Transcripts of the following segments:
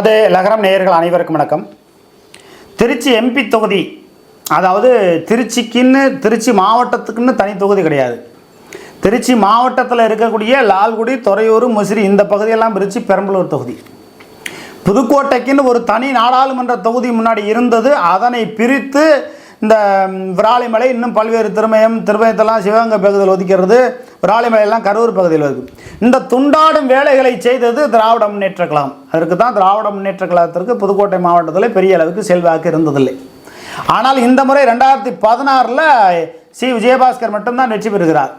அது லகரம் நேயர்கள் அனைவருக்கும் வணக்கம். திருச்சி எம்பி தொகுதி அதாவது திருச்சிக்குன்னு திருச்சி மாவட்டத்துக்குன்னு தனி தொகுதி கிடையாது. திருச்சி மாவட்டத்தில் இருக்கக்கூடிய லால்குடி துறையூர் முசிறி இந்த பகுதியெல்லாம் பிரித்து பெரம்பலூர் தொகுதி. புதுக்கோட்டைக்குன்னு ஒரு தனி நாடாளுமன்ற தொகுதி முன்னாடி இருந்தது. அதனை பிரித்து இந்த விராலிமலை இன்னும் பல்வேறு திருமயம் திருமயத்தெல்லாம் சிவகங்கை பகுதியில் ஒதுக்கிறது. விராலிமலையெல்லாம் கரூர் பகுதியில் இருக்குது. இந்த துண்டாடும் வேலைகளை செய்தது திராவிட முன்னேற்ற கழகம். அதற்கு தான் திராவிட முன்னேற்ற கழகத்திற்கு புதுக்கோட்டை மாவட்டத்தில் பெரிய அளவுக்கு செல்வாக்கு இருந்ததில்லை. ஆனால் இந்த முறை ரெண்டாயிரத்தி பதினாறில் சி. விஜயபாஸ்கர் மட்டும்தான் வெற்றி பெறுகிறார்.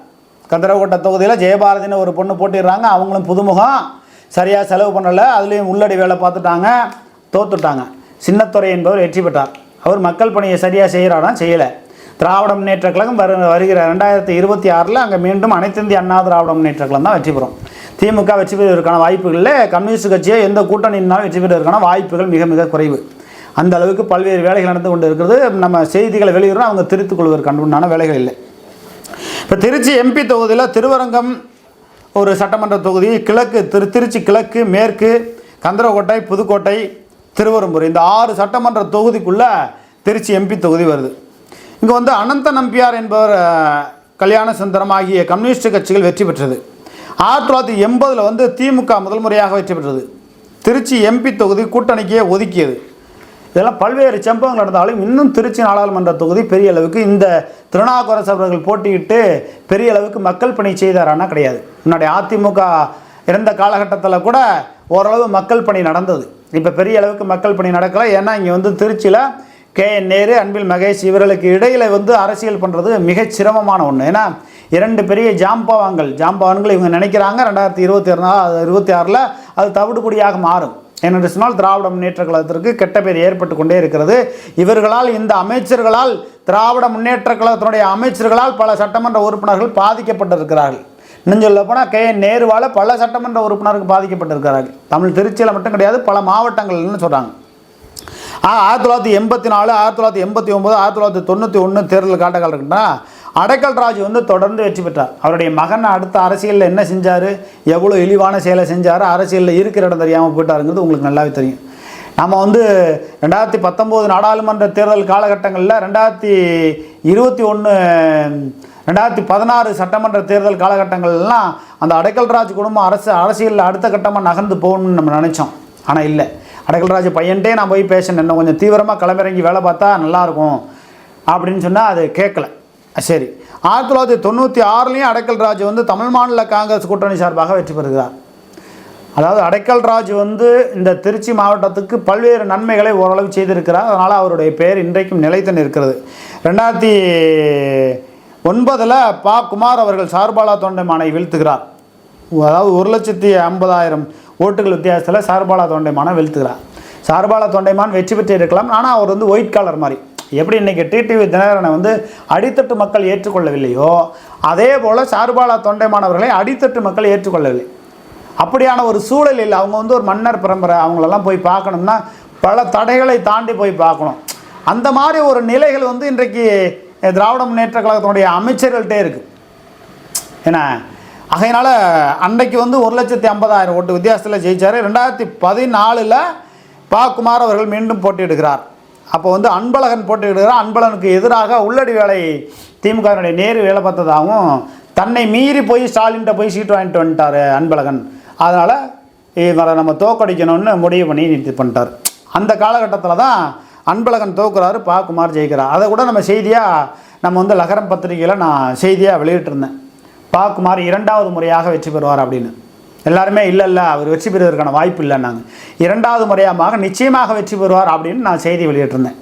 கந்தரகோட்டை தொகுதியில் ஜெயபாரதின்னு ஒரு பொண்ணு போட்டிடுறாங்க. அவங்களும் புதுமுகம். சரியாக செலவு பண்ணலை. அதுலேயும் உள்ளடி வேலை பார்த்துட்டாங்க. தோத்துட்டாங்க. சின்னத்துறை என்பவர் வெற்றி பெற்றார். அவர் மக்கள் பணியை சரியாக செய்கிறாரா செய்யலை. திராவிட முன்னேற்ற கழகம் வரு வருகிற ரெண்டாயிரத்தி இருபத்தி ஆறில் அங்கே மீண்டும் அனைத்து இந்திய அண்ணா திராவிட முன்னேற்ற கழகம் தான் வெற்றி பெறும். திமுக வெற்றி பெறுவதற்கான வாய்ப்புகளில் கம்யூனிஸ்ட் கட்சியை எந்த கூட்டணினாலும் வெற்றி பெறுவதற்கான வாய்ப்புகள் மிக மிக குறைவு. அந்த அளவுக்கு பல்வேறு வேலைகள் நடந்து கொண்டு இருக்கிறது. நம்ம செய்திகளை வெளியிடுறோம். அவங்க திருத்திக் கொள்வதற்கு உண்டான வேலைகள் இல்லை. இப்போ திருச்சி எம்பி தொகுதியில் திருவரங்கம் ஒரு சட்டமன்ற தொகுதி கிழக்கு திரு திருச்சி கிழக்கு மேற்கு கந்தரக்கோட்டை புதுக்கோட்டை திருவரும்பூர் இந்த ஆறு சட்டமன்ற தொகுதிக்குள்ளே திருச்சி எம்பி தொகுதி வருது. இங்கே வந்து அனந்த நம்பியார் என்பவர் கல்யாண சுந்தரம் ஆகிய கம்யூனிஸ்ட் கட்சிகள் வெற்றி பெற்றது. ஆயிரத்தி தொள்ளாயிரத்தி எண்பதில் வந்து திமுக முதல் முறையாக வெற்றி பெற்றது. திருச்சி எம்பி தொகுதி கூட்டணிக்கே ஒதுக்கியது. இதெல்லாம் பல்வேறு சம்பவங்கள் நடந்தாலும் இன்னும் திருச்சி நாடாளுமன்ற தொகுதி பெரிய அளவுக்கு இந்த திருநாகரசு அவர்கள் போட்டியிட்டு பெரிய அளவுக்கு மக்கள் பணி செய்தாரானா கிடையாது. முன்னாடி அதிமுக இருந்த காலகட்டத்தில் கூட ஓரளவு மக்கள் பணி நடந்தது. இப்போ பெரிய அளவுக்கு மக்கள் பணி நடக்கலை. ஏன்னா இங்கே வந்து திருச்சியில் கே. என். நேரு அன்பில் மகேஷ் இவர்களுக்கு இடையில் வந்து அரசியல் பண்ணுறது மிகச் சிரமமான ஒன்று ஏன்னா இரண்டு பெரிய ஜாம்பவான்கள் ஜாம்பவான்கள் இவங்க நினைக்கிறாங்க. ரெண்டாயிரத்தி இருபத்தி ஆறு இருபத்தி ஆறில் அது தவிடுபடியாக மாறும். ஏனென்று சொன்னால் திராவிட முன்னேற்ற கழகத்திற்கு கெட்ட பேர் ஏற்பட்டு கொண்டே இருக்கிறது. இவர்களால் இந்த அமைச்சர்களால் திராவிட முன்னேற்ற கழகத்தினுடைய அமைச்சர்களால் பல சட்டமன்ற உறுப்பினர்கள் பாதிக்கப்பட்டிருக்கிறார்கள். இன்னும் சொல்ல போனால் கே என் நேருவால் பல சட்டமன்ற உறுப்பினருக்கு பாதிக்கப்பட்டிருக்கிறார்கள். தமிழ் திருச்சியில் மட்டும் கிடையாது பல மாவட்டங்கள்னு சொல்கிறாங்க ஆ ஆயிரத்தி தொள்ளாயிரத்தி எண்பத்தி நாலு ஆயிரத்தி தொள்ளாயிரத்தி எண்பத்தி ஒம்பது ஆயிரத்தி தொள்ளாயிரத்தி தொண்ணூற்றி ஒன்று தேர்தல் காட்டங்கள் இருக்குன்னா அடைக்கல் ராஜ் வந்து தொடர்ந்து வெற்றி பெற்றார். அவருடைய மகன் அடுத்த அரசியலில் என்ன செஞ்சார் எவ்வளோ இழிவான செயலை செஞ்சார் அரசியலில் இருக்கிற இடம் தெரியாமல் போயிட்டாருங்கிறது உங்களுக்கு நல்லாவே தெரியும். நம்ம வந்து ரெண்டாயிரத்தி பத்தொம்போது நாடாளுமன்ற தேர்தல் காலகட்டங்களில் ரெண்டாயிரத்தி இருபத்தி ஒன்று ரெண்டாயிரத்தி பதினாறு சட்டமன்ற தேர்தல் காலகட்டங்கள்லாம் அந்த அடைக்கல்ராஜ் குடும்பம் அரசு அரசியலில் அடுத்த கட்டமாக நகர்ந்து போகணும்னு நம்ம நினச்சோம். ஆனால் இல்லை. அடைக்கல்ராஜ் பையன்ட்டே நான் போய் பேசினேன். இன்னும் கொஞ்சம் தீவிரமாக களமிறங்கி வேலை பார்த்தா நல்லாயிருக்கும் அப்படின்னு சொன்னால் அது கேட்கல. சரி. ஆயிரத்தி தொள்ளாயிரத்தி தொண்ணூற்றி ஆறுலேயும் அடைக்கல்ராஜ் வந்து தமிழ் மாநில காங்கிரஸ் கூட்டணி சார்பாக வெற்றி பெறுகிறார். அதாவது அடைக்கல்ராஜ் வந்து இந்த திருச்சி மாவட்டத்துக்கு பல்வேறு நன்மைகளை ஓரளவு செய்திருக்கிறார். அதனால் அவருடைய பெயர் இன்றைக்கும் நிலைத்து நிற்கிறது. ரெண்டாயிரத்தி ஒன்பதில் பா குமார் அவர்கள் சார்பாலா தொண்டைமானை வீழ்த்துகிறார். அதாவது ஒரு லட்சத்தி ஐம்பதாயிரம் ஓட்டுகள் வித்தியாசத்தில் சார்பாலா தொண்டைமானை வீழ்த்துகிறார். சார்பாலா தொண்டைமான் வெற்றி பெற்று இருக்கலாம். ஆனால் அவர் வந்து ஒயிட் காலர் மாதிரி எப்படி இன்றைக்கி டிடிவி தினகரனை வந்து அடித்தட்டு மக்கள் ஏற்றுக்கொள்ளவில்லையோ அதே போல் சார்பாலா தொண்டைமானவர்களை அடித்தட்டு மக்கள் ஏற்றுக்கொள்ளவில்லை. அப்படியான ஒரு சூழலில் அவங்க வந்து ஒரு மன்னர் பரம்பரை. அவங்களெல்லாம் போய் பார்க்கணும்னா பல தடைகளை தாண்டி போய் பார்க்கணும். அந்த மாதிரி ஒரு நிலைகள் வந்து இன்றைக்கு திராவிட முன்னேற்ற கழகத்தினுடைய அமைச்சர்கள்ட்டே இருக்குது ஏன்னா அகையினால் அன்றைக்கு வந்து ஒரு லட்சத்தி ஐம்பதாயிரம் ஓட்டு வித்தியாசத்தில் ஜெயிச்சார். ரெண்டாயிரத்தி பதினாலில் பா. குமார் அவர்கள் மீண்டும் போட்டியிடுகிறார். அப்போ வந்து அன்பழகன் போட்டியிடுகிறார். அன்பழகனுக்கு எதிராக உள்ளடி வேலை திமுகவினுடைய நேரு வேலை பார்த்ததாகவும் தன்னை மீறி போய் ஸ்டாலின்கிட்ட போய் சீட்டு வாங்கிட்டு வந்துட்டார் அன்பழகன். அதனால் இவரை நம்ம தோக்கடிக்கணும்னு முடிவு பண்ணி இது பண்ணிட்டார். அந்த காலகட்டத்தில் தான் அன்பழகன் தோக்குறாரு பா குமார் ஜெயிக்கிறார். அதை கூட நம்ம செய்தியாக நம்ம வந்து லகரம் பத்திரிகையில் நான் செய்தியாக வெளியிட்டிருந்தேன். பா குமார் இரண்டாவது முறையாக வெற்றி பெறுவார் அப்படின்னு. எல்லாருமே இல்லை இல்லை அவர் வெற்றி பெறுவதற்கான வாய்ப்பு இல்லைன்னாங்க. இரண்டாவது முறையாக நிச்சயமாக வெற்றி பெறுவார் அப்படின்னு நான் செய்தி வெளியிட்டிருந்தேன்.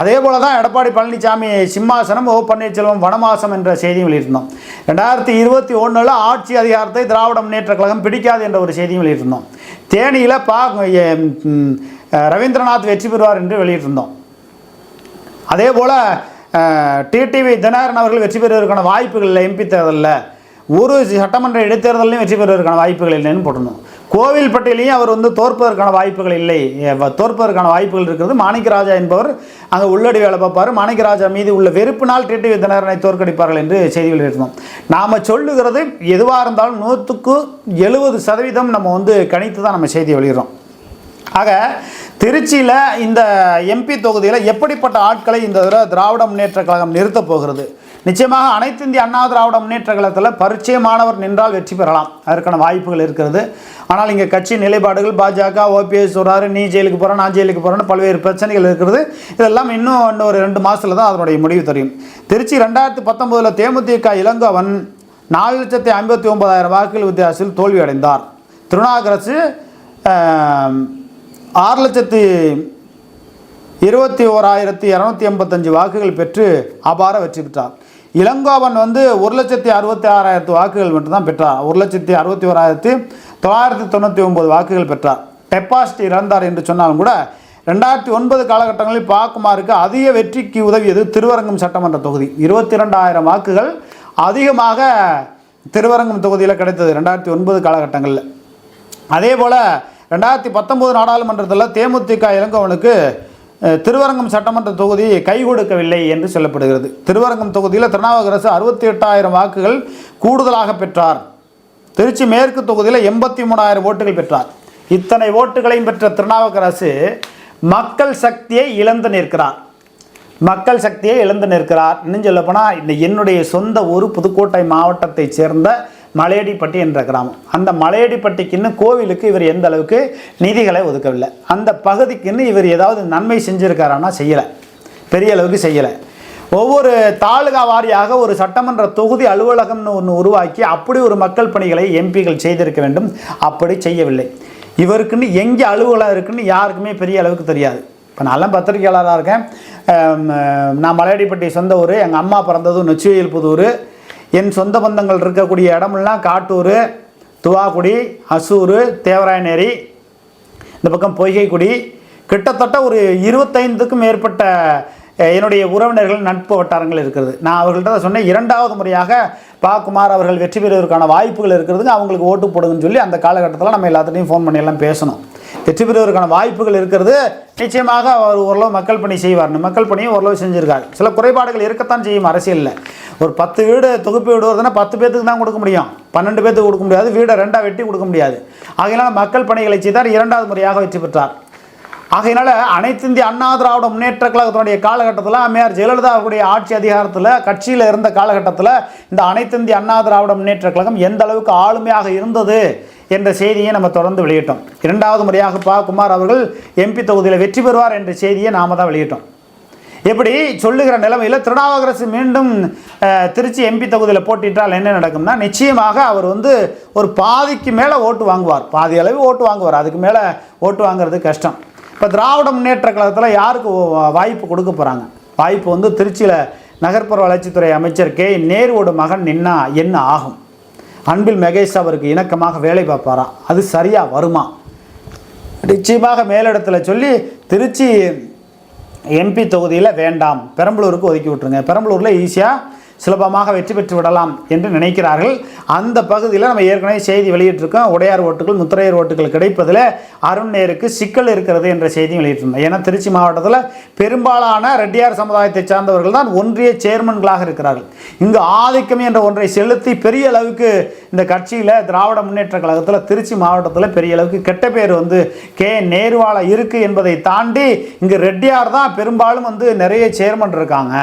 அதே போல தான் எடப்பாடி பழனிசாமி சிம்மாசனம் ஓ பன்னீர்செல்வம் வனவாசம் என்ற செய்தியும் வெளியிட்டிருந்தோம். ரெண்டாயிரத்தி இருபத்தி ஒன்றில் ஆட்சி அதிகாரத்தை திராவிட முன்னேற்ற கழகம் பிடிக்காது என்ற ஒரு செய்தியும் வெளியிட்டிருந்தோம். தேனியில் பா ரவீந்திரநாத் வெற்றி பெறுவார் என்று வெளியிட்டிருந்தோம். அதே போல் டிடிவி தினகரன் அவர்கள் வெற்றி பெறுவதற்கான வாய்ப்புகள் இல்லை எம்பி தேர்தலில் ஒரு சட்டமன்ற இடைத்தேர்தலையும் வெற்றி பெறுவதற்கான வாய்ப்புகள் இல்லைன்னு போட்டிருந்தோம். கோவில்பட்டியிலையும் அவர் வந்து தோற்பதற்கான வாய்ப்புகள் இல்லை. தோற்பதற்கான வாய்ப்புகள் இருக்கிறது. மாணிக்கராஜா என்பவர் அங்கே உள்ளடி வேலை பார்ப்பார். மாணிக்கராஜா மீது உள்ள வெறுப்பினால் டிடிவி தினகரனை தோற்கடிப்பார்கள் என்று செய்திகள் இருந்தோம் நாம் சொல்லுகிறது எதுவாக இருந்தாலும் நூற்றுக்கு எழுபது சதவீதம் நம்ம வந்து கணித்து தான் நம்ம செய்தி வெளியிடுறோம். ஆக திருச்சியில் இந்த எம்பி தொகுதியில் எப்படிப்பட்ட ஆட்களை இந்த தடவை திராவிட முன்னேற்ற கழகம் நிறுத்தப் போகிறது? நிச்சயமாக அனைத்து இந்திய அண்ணா திராவிட முன்னேற்ற கழகத்தில் பரிச்சயமானவர் நின்றால் வெற்றி பெறலாம். அதற்கான வாய்ப்புகள் இருக்கிறது. ஆனால் இங்கே கட்சி நிலைப்பாடுகள் பாஜக ஓபிஎஸ் சொல்கிறாரு நீ ஜெயிலுக்கு போகிறேன் நான் ஜெயிலுக்கு போகிறேன்னு பல்வேறு பிரச்சனைகள் இருக்கிறது இதெல்லாம் இன்னும் இன்னொரு ரெண்டு மாதத்தில் தான் அதனுடைய முடிவு தெரியும். திருச்சி ரெண்டாயிரத்தி பத்தொம்போதில் தேமுதிக இளங்கவன் நாலு லட்சத்தி ஐம்பத்தி ஒன்பதாயிரம் வாக்குகள் வித்தியாசத்தில் தோல்வி அடைந்தார் திருநாகரசு ஆறு லட்சத்தி இருபத்தி ஓராயிரத்தி இரநூத்தி எண்பத்தஞ்சு வாக்குகள் பெற்று அபார வெற்றி பெற்றார். இளங்கோவன் வந்து ஒரு லட்சத்தி அறுபத்தி ஆறாயிரத்து வாக்குகள் மட்டும்தான் பெற்றார். ஒரு லட்சத்தி அறுபத்தி ஓராயிரத்தி தொள்ளாயிரத்தி தொண்ணூற்றி ஒம்பது வாக்குகள் பெற்றார். டெபாசிட் இறந்தார் என்று சொன்னாலும் கூட ரெண்டாயிரத்தி ஒன்பது காலகட்டங்களில் பாக்குமாருக்கு அதிக வெற்றிக்கு உதவியது திருவரங்கம் சட்டமன்ற தொகுதி. இருபத்தி ரெண்டாயிரம் வாக்குகள் அதிகமாக திருவரங்கம் தொகுதியில் கிடைத்தது ரெண்டாயிரத்தி ஒன்பது காலகட்டங்களில். அதே போல் ரெண்டாயிரத்தி பத்தொம்போது நாடாளுமன்றத்தில் தேமுதிக இளங்கவனுக்கு திருவரங்கம் சட்டமன்ற தொகுதி கை கொடுக்கவில்லை என்று சொல்லப்படுகிறது. திருவரங்கம் தொகுதியில் திருநாவுக்கரசு அறுபத்தி எட்டாயிரம் வாக்குகள் கூடுதலாக பெற்றார். திருச்சி மேற்கு தொகுதியில் எண்பத்தி மூணாயிரம் ஓட்டுகள் பெற்றார். இத்தனை ஓட்டுகளையும் பெற்ற திருநாவுக்கரசு மக்கள் சக்தியை இழந்து நிற்கிறார். மக்கள் சக்தியை இழந்து நிற்கிறார். இன்னும் சொல்லப்போனால் இந்த என்னுடைய சொந்த ஊர் புதுக்கோட்டை மாவட்டத்தைச் சேர்ந்த மலையடிப்பட்டி என்ற கிராமம். அந்த மலையடிப்பட்டிக்குன்னு கோவிலுக்கு இவர் எந்த அளவுக்கு நிதிகளை ஒதுக்கவில்லை. அந்த பகுதிக்குன்னு இவர் ஏதாவது நன்மை செஞ்சுருக்காரானா செய்யலை. பெரிய அளவுக்கு செய்யலை. ஒவ்வொரு தாலுகா வாரியாக ஒரு சட்டமன்ற தொகுதி அலுவலகம்னு ஒன்று உருவாக்கி அப்படி ஒரு மக்கள் பணிகளை எம்பிகள் செய்திருக்க வேண்டும். அப்படி செய்யவில்லை. இவருக்குன்னு எங்கே அலுவலகம் இருக்குன்னு யாருக்குமே பெரிய அளவுக்கு தெரியாது. இப்போ நான்லாம் பத்திரிகையாளராக இருக்கேன். நான் மலையடிப்பட்டி சொந்த ஊர் எங்கள் அம்மா பிறந்தது நொச்சிவேல் புதூர். என் சொந்த பந்தங்கள் இருக்கக்கூடிய இடமெல்லாம் காட்டூர் துவாக்குடி அசூர் தேவராயநேரி இந்த பக்கம் பொய்கைக்குடி. கிட்டத்தட்ட ஒரு இருபத்தைந்துக்கும் மேற்பட்ட என்னுடைய உறவினர்கள் நட்பு வட்டாரங்கள் இருக்கிறது. நான் அவர்கள்ட்ட தான் சொன்னேன் இரண்டாவது முறையாக பா. குமார் அவர்கள் வெற்றி பெறுவதற்கான வாய்ப்புகள் இருக்கிறதுங்க அவங்களுக்கு ஓட்டு போடுங்கன்னு சொல்லி அந்த காலகட்டத்தில் நம்ம எல்லாத்துட்டையும் ஃபோன் பண்ணி எல்லாம் பேசணும். வெற்றி பெறுவதற்கான வாய்ப்புகள் இருக்கிறது நிச்சயமாக அவர் ஓரளவு மக்கள் பணி செய்வார். மக்கள் பணியும் ஓரளவு செஞ்சிருக்கார். சில குறைபாடுகள் இருக்கத்தான் செய்யும் அரசியலில். ஒரு பத்து வீடு தொகுப்பு வீடு வருதுன்னா பத்து பேத்துக்கு தான் கொடுக்க முடியும். பன்னெண்டு பேத்துக்கு கொடுக்க முடியாது. வீடை ரெண்டாக வெட்டி கொடுக்க முடியாது. ஆகையினால் மக்கள் பணிகளை செய்தார். இரண்டாவது முறையாக வெற்றி பெற்றார். ஆகையினால அனைத்து இந்திய அண்ணா திராவிட முன்னேற்ற கழகத்தினுடைய காலகட்டத்தில் அம்மையார் ஜெயலலிதா அவருடைய ஆட்சி அதிகாரத்தில் கட்சியில் இருந்த காலகட்டத்தில் இந்த அனைத்து இந்திய அண்ணா திராவிட முன்னேற்ற கழகம் எந்த அளவுக்கு ஆளுமையாக இருந்தது என்ற செய்தியை நம்ம தொடர்ந்து வெளியிட்டோம். இரண்டாவது முறையாக பா. குமார் அவர்கள் எம்பி தொகுதியில் வெற்றி பெறுவார் என்ற செய்தியை நாம தான் வெளியிட்டோம். இப்படி சொல்லுகிற நிலைமையில் திருநாவுக்கரசு மீண்டும் திருச்சி எம்பி தொகுதியில் போட்டிட்டால் என்ன நடக்கும்னா நிச்சயமாக அவர் வந்து ஒரு பாதிக்கு மேலே ஓட்டு வாங்குவார். பாதி அளவு ஓட்டு வாங்குவார். அதுக்கு மேலே ஓட்டு வாங்குறது கஷ்டம். இப்போ திராவிட முன்னேற்ற கழகத்தில் யாருக்கு வாய்ப்பு கொடுக்க போகிறாங்க வாய்ப்பு வந்து திருச்சியில் நகர்ப்புற வளர்ச்சித்துறை அமைச்சர் கே. நேருவோட மகன் நின்னா என்ன ஆகும்? அன்பில் மகேஷ் அவருக்கு இணக்கமாக வேலை பார்ப்பாரா? அது சரியாக வருமா? நிச்சயமாக மேலிடத்தில் சொல்லி திருச்சி எம்பி தொகுதியில் வேண்டாம். பெரம்பலூருக்கு ஒதுக்கி விட்டுருங்க. பெரம்பலூரில் ஈஸியாக சுலபமாக வெற்றி பெற்று விடலாம் என்று நினைக்கிறார்கள். அந்த பகுதியில் நம்ம ஏற்கனவே செய்தி வெளியிட்டிருக்கோம். உடையார் ஓட்டுகள் முத்திரையர் ஓட்டுகள் கிடைப்பதில் அருண் நேருக்கு சிக்கல் இருக்கிறது என்ற செய்தி வெளியிட்டிருந்தோம். ஏன்னா திருச்சி மாவட்டத்தில் பெரும்பாலான ரெட்டியார் சமுதாயத்தை சார்ந்தவர்கள் தான் ஒன்றிய சேர்மன்களாக இருக்கிறார்கள். இங்கு ஆதிக்கம் என்ற ஒன்றை செலுத்தி பெரிய அளவுக்கு இந்த கட்சியில் திராவிட முன்னேற்ற கழகத்தில் திருச்சி மாவட்டத்தில் பெரிய அளவுக்கு கெட்ட பேர் வந்து கே. நேருவால இருக்குது என்பதை தாண்டி இங்கு ரெட்டியார் தான் பெரும்பாலும் வந்து நிறைய சேர்மன் இருக்காங்க.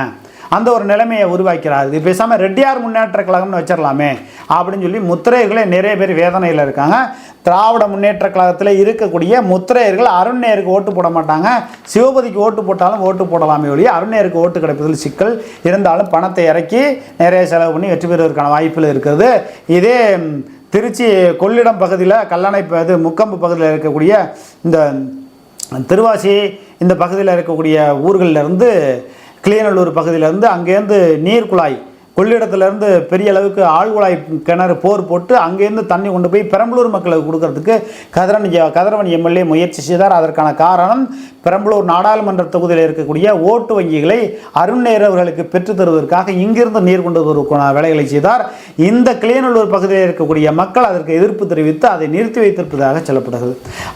அந்த ஒரு நிலைமையை உருவாக்கிறார். இது பேசாமல் ரெட்டியார் முன்னேற்ற கழகம்னு வச்சிடலாமே அப்படின்னு சொல்லி முத்திரையர்களே நிறைய பேர் வேதனையில் இருக்காங்க. திராவிட முன்னேற்ற கழகத்தில் இருக்கக்கூடிய முத்திரையர்கள் அருண்நேருக்கு ஓட்டு போட மாட்டாங்க. சிவபதிக்கு ஓட்டு போட்டாலும் ஓட்டு போடலாமே ஒழிய அருண்நேருக்கு ஓட்டு கிடைப்பதில் சிக்கல். இருந்தாலும் பணத்தை இறக்கி நிறைய செலவு பண்ணி வெற்றி பெறுவதற்கான வாய்ப்புகள் இருக்கிறது இதே திருச்சி கொள்ளிடம் பகுதியில் கல்லணை இது முக்கம்பு பகுதியில் இருக்கக்கூடிய இந்த திருவாசி இந்த பகுதியில் இருக்கக்கூடிய ஊர்களிலிருந்து கிளியநல்லூர் பகுதியிலேருந்து அங்கேருந்து நீர் குழாய் கொள்ளிடத்துலேருந்து பெரிய அளவுக்கு ஆழ்குழாய் கிணறு போர் போட்டு அங்கேருந்து தண்ணி கொண்டு போய் பெரம்பலூர் மக்களுக்கு கொடுக்கறதுக்கு கதிரன் கதிரவன் எம்எல்ஏ முயற்சி செய்தார். அதற்கான காரணம் பெரம்பலூர் நாடாளுமன்ற தொகுதியில் இருக்கக்கூடிய ஓட்டு வங்கிகளை அருண்நேரவர்களுக்கு அவர்களுக்கு பெற்றுத் தருவதற்காக இங்கிருந்து நீர் கொண்டு வருவதற்கான வேலைகளை செய்தார். இந்த கிளியநல்லூர் பகுதியில் இருக்கக்கூடிய மக்கள் அதற்கு எதிர்ப்பு தெரிவித்து அதை நிறுத்தி வைத்திருப்பதாக சொல்லப்படுகிறது.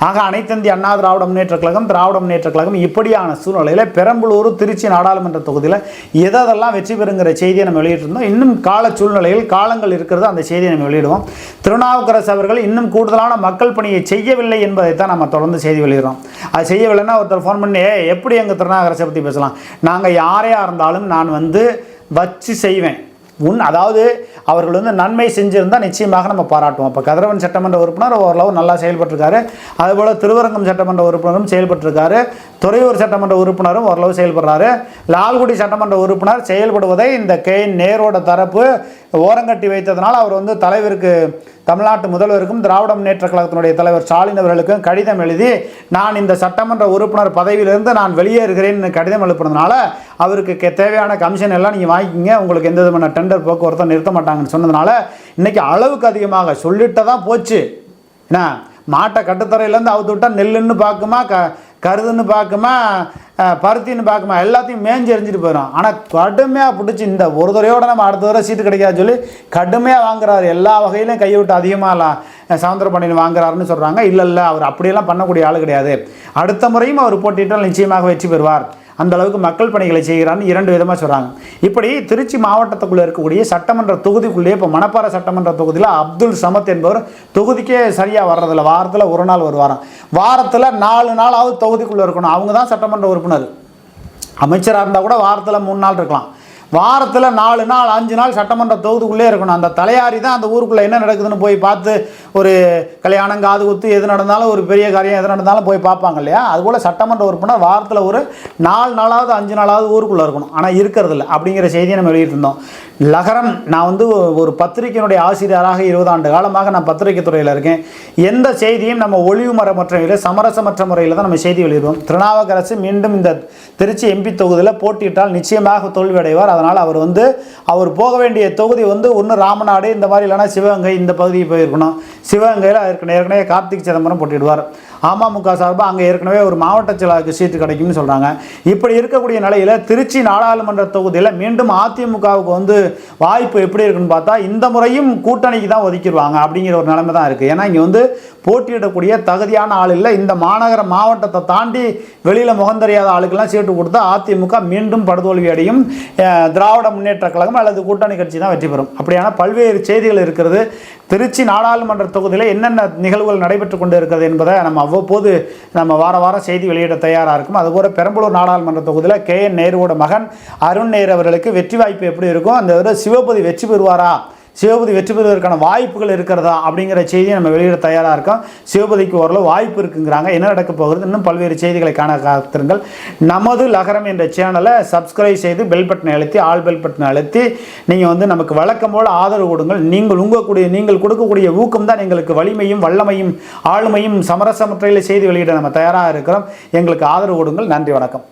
ஆக அனைத்திந்திய அண்ணா திராவிட முன்னேற்ற கழகம் திராவிட முன்னேற்ற கழகம் இப்படியான சூழ்நிலையில் பெரம்பலூர் திருச்சி நாடாளுமன்ற தொகுதியில் எதெல்லாம் வெற்றி பெறுங்கிற செய்தியை நம்ம வெளியிட்டு இருந்தோம் இன்னும் கால சூழ்நிலையில் காலங்கள் இருக்கிறது அந்த செய்தியை நம்ம வெளியிடுவோம். திருநாவுக்கரசு அவர்கள் இன்னும் கூடுதலான மக்கள் பணியை செய்யவில்லை என்பதைத்தான் நம்ம தொடர்ந்து செய்தி வெளியிடுறோம். அது செய்யவில்லைன்னா ஒருத்தர் ஃபோன் பண்ணி எப்படி எங்கள் திருநாவுக்கரசை பற்றி பேசலாம்? நாங்கள் யாரையாக இருந்தாலும் நான் வந்து வச்சு செய்வேன். உன் அதாவது அவர்கள் வந்து நன்மை செஞ்சிருந்தால் நிச்சயமாக நம்ம பாராட்டுவோம். அப்போ கதிரவன் சட்டமன்ற உறுப்பினர் ஓரளவு நல்லா செயல்பட்டிருக்காரு. அதுபோல் திருவரங்கம் சட்டமன்ற உறுப்பினரும் செயல்பட்டிருக்காரு. துறையூர் சட்டமன்ற உறுப்பினரும் ஓரளவு செயல்படுறாரு. லால்குடி சட்டமன்ற உறுப்பினர் செயல்படுவதை இந்த கே. நேரோட தரப்பு ஓரங்கட்டி வைத்ததனால் அவர் வந்து தலைவருக்கு தமிழ்நாட்டு முதல்வருக்கும் திராவிட முன்னேற்ற கழகத்தினுடைய தலைவர் ஸ்டாலின் அவர்களுக்கும் கடிதம் எழுதி நான் இந்த சட்டமன்ற உறுப்பினர் பதவியிலிருந்து நான் வெளியேறுகிறேன்னு கடிதம் எழுப்புனதுனால அவருக்கு தேவையான கமிஷன் எல்லாம் நீங்கள் வாங்கிக்கிங்க. உங்களுக்கு எந்த விதமான டெண்டர் போக்குவரத்தை நிறுத்த மாட்டாங்கன்னு சொன்னதுனால இன்றைக்கி அளவுக்கு அதிகமாக சொல்லிட்டு தான் போச்சு. என்ன? மாட்டை கட்டுத்தரையிலேருந்து அவுத்து விட்டா நெல்லுன்னு பார்க்குமா க கருதுன்னு பார்க்குமா பருத்தின்னு பார்க்குமா எல்லாத்தையும் மேஞ்சு எரிஞ்சிட்டு போயிடும். ஆனால் கடுமையாக பிடிச்சி இந்த ஒரு தடவையோட நம்ம அடுத்த தடவை சீட்டு கிடைக்காது சொல்லி கடுமையாக வாங்குறாரு. எல்லா வகையிலும் கையை விட்டு அதிகமாக சவுந்தர பண்ணின்னு வாங்குறாருன்னு சொல்கிறாங்க இல்லை இல்லை அவர் அப்படியெல்லாம் பண்ணக்கூடிய ஆள் கிடையாது. அடுத்த முறையும் அவர் போட்டிட்டால் நிச்சயமாக வெற்றி பெறுவார். அந்த அளவுக்கு மக்கள் பணிகளை செய்கிறான்னு இரண்டு விதமாக சொல்கிறாங்க இப்படி திருச்சி மாவட்டத்துக்குள்ளே இருக்கக்கூடிய சட்டமன்ற தொகுதிக்குள்ளேயே இப்போ மணப்பாறை சட்டமன்ற தொகுதியில் அப்துல் சமத் என்பவர் தொகுதிக்கே சரியாக வர்றதில்ல. வாரத்தில் ஒரு நாள் ஒரு வாரம் வாரத்தில் நாலு நாளாவது தொகுதிக்குள்ளே இருக்கணும். அவங்க தான் சட்டமன்ற உறுப்பினர். அமைச்சராக இருந்தால் கூட வாரத்தில் மூணு நாள் இருக்கலாம். வாரத்தில் நாலு நாள் அஞ்சு நாள் சட்டமன்ற தொகுதிக்குள்ளே இருக்கணும். அந்த தலையாரி தான் அந்த ஊருக்குள்ளே என்ன நடக்குதுன்னு போய் பார்த்து ஒரு கல்யாணம் காது குத்து எது நடந்தாலும் ஒரு பெரிய காரியம் எது நடந்தாலும் போய் பார்ப்பாங்க இல்லையா? அதுபோல் சட்டமன்ற உறுப்பினர் வாரத்தில் ஒரு நாலு நாளாவது அஞ்சு நாளாவது ஊருக்குள்ளே இருக்கணும். ஆனால் இருக்கிறதில்ல. அப்படிங்கிற செய்தியை நம்ம வெளியிட்டிருந்தோம். லகரம் நான் வந்து ஒரு பத்திரிகையினுடைய ஆசிரியராக இருபது ஆண்டு காலமாக நான் பத்திரிகை துறையில் இருக்கேன். எந்த செய்தியும் நம்ம ஒளிவு மரமற்ற முறையில் சமரசமற்ற முறையில் தான் நம்ம செய்தி வெளியிடுவோம். திருநாவுக்கரசு மீண்டும் இந்த திருச்சி எம்பி தொகுதியில் போட்டியிட்டால் நிச்சயமாக தோல்வியடைவார். அதனால் அவர் வந்து அவர் போக வேண்டிய தொகுதி வந்து ஒன்று ராமநாடு இந்த மாதிரி இல்லைன்னா சிவகங்கை இந்த பகுதிக்கு போயிருக்கணும். சிவகங்கையில் ஏற்கனவே ஏற்கனவே கார்த்திக் சிதம்பரம் போட்டிடுவார் அமமுக சார்பாக அங்கே ஏற்கனவே ஒரு மாவட்ட செயலாளருக்கு சீட்டு கிடைக்கும்னு சொல்கிறாங்க இப்படி இருக்கக்கூடிய நிலையில் திருச்சி நாடாளுமன்ற தொகுதியில் மீண்டும் அதிமுகவுக்கு வந்து வாய்ப்பு எப்படி இருக்குன்னு பார்த்தா இந்த முறையும் கூட்டணிக்கு தான் ஒதுக்கிடுவாங்க அப்படிங்கிற ஒரு நிலைமை தான் இருக்குது ஏன்னா இங்கே வந்து போட்டியிடக்கூடிய தகுதியான ஆள் இல்லை. இந்த மாநகர மாவட்டத்தை தாண்டி வெளியில் முகம் தெரியாத ஆளுக்கெல்லாம் சீட்டு கொடுத்தா அதிமுக மீண்டும் படுதோல்வி அடையும் திராவிட முன்னேற்ற கழகம் அல்லது கூட்டணி கட்சி தான் வெற்றி பெறும். அப்படியான பல்வேறு செய்திகள் இருக்கிறது. திருச்சி நாடாளுமன்ற தொகுதியில் என்னென்ன நிகழ்வுகள் நடைபெற்று கொண்டு இருக்கிறது என்பதை நம்ம அவ்வப்போது நம்ம வார வாரம் செய்தி வெளியிட தயாராக இருக்கும். அதுபோல் பெரம்பலூர் நாடாளுமன்ற தொகுதியில் கே என் நேருவோட மகன் அருண் நேரு அவர்களுக்கு வெற்றி வாய்ப்பு எப்படி இருக்கும்? அந்த தவிர சிவபதி வெற்றி பெறுவாரா? சிவபதி வெற்றி பெறுவதற்கான வாய்ப்புகள் இருக்கிறதா? அப்படிங்கிற செய்தியை நம்ம வெளியிட தயாராக இருக்கோம். சிவபதிக்கு ஓரளவு வாய்ப்பு இருக்குங்கிறாங்க. என்ன நடக்க போகிறது இன்னும் பல்வேறு செய்திகளை காண காத்திருங்கள். நமது லகரம் என்ற சேனலை சப்ஸ்கிரைப் செய்து பெல் பட்டனை அழுத்தி ஆல் பெல் பட்டனை அழுத்தி நீங்கள் வந்து நமக்கு வழக்கம் போல் ஆதரவு கொடுங்கள். நீங்கள் உங்கக்கூடிய நீங்கள் கொடுக்கக்கூடிய ஊக்கம் தான் எங்களுக்கு வலிமையும் வல்லமையும் ஆளுமையும் சமரசமற்றையில் செய்தி வெளியிட நம்ம தயாராக இருக்கிறோம். எங்களுக்கு ஆதரவு கொடுங்கள். நன்றி வணக்கம்.